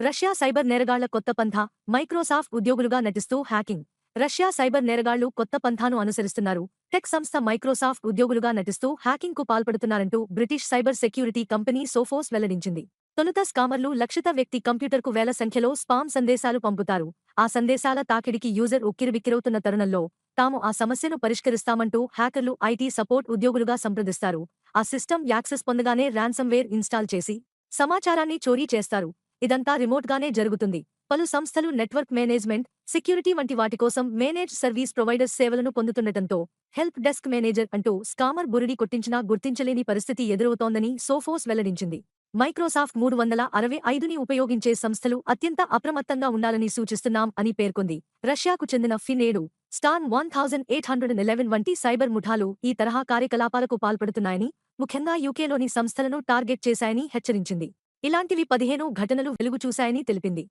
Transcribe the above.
Russia cyber నేరగాళ్ళ కొత్త పంథా Microsoft ఉద్యోగులుగా నటిస్తూ హ్యాకింగ్. రష్యా సైబర్ నేరగాళ్ళు కొత్త పంథాను అనుసరిస్తున్నారు. టెక్ సంస్థ మైక్రోసాఫ్ట్ ఉద్యోగులుగా నటిస్తూ హ్యాకింగ్కు పాల్పడుతున్నారంటూ British cyber security company Sophos వెల్లడించింది. తొలుత స్కామర్లు లక్షిత వ్యక్తి కంప్యూటర్కు వేల సంఖ్యలో స్పామ్ సందేశాలు పంపుతారు. ఆ సందేశాల తాకిడికి యూజర్ ఉక్కిరిబిక్కిరవుతున్న తరుణంలో తాము ఆ సమస్యను పరిష్కరిస్తామంటూ హ్యాకర్లు ఐటీ సపోర్ట్ ఉద్యోగులుగా సంప్రదిస్తారు. ఆ సిస్టమ్ యాక్సెస్ పొందగానే ర్యాన్సమ్వేర్ ఇన్స్టాల్ చేసి సమాచారాన్ని చోరీ చేస్తారు. ఇదంతా రిమోట్గానే జరుగుతుంది. పలు సంస్థలు నెట్వర్క్ మేనేజ్మెంట్ సెక్యూరిటీ వంటి వాటి కోసం మేనేజ్ సర్వీస్ ప్రొవైడర్స్ సేవలను పొందుతుండటంతో హెల్ప్ డెస్క్ మేనేజర్ అంటూ స్కామర్ బురిడి కొట్టించినా గుర్తించలేని పరిస్థితి ఎదురవుతోందని సోఫోస్ వెల్లడించింది. మైక్రోసాఫ్ట్ మూడు వందల అరవై ఐదుని ఉపయోగించే సంస్థలు అత్యంత అప్రమత్తంగా ఉండాలని సూచిస్తున్నాం అని పేర్కొంది. రష్యాకు చెందిన ఫినేడు Stan one thousand eight hundred eleven వంటి సైబర్ ముఠాలు ఈ తరహా కార్యకలాపాలకు పాల్పడుతున్నాయని ముఖ్యంగా యూకేలోని సంస్థలను టార్గెట్ చేశాయని హెచ్చరించింది. ఇలాంటివి పదిహేను ఘటనలు వెలుగు చూశాయని తెలిపింది.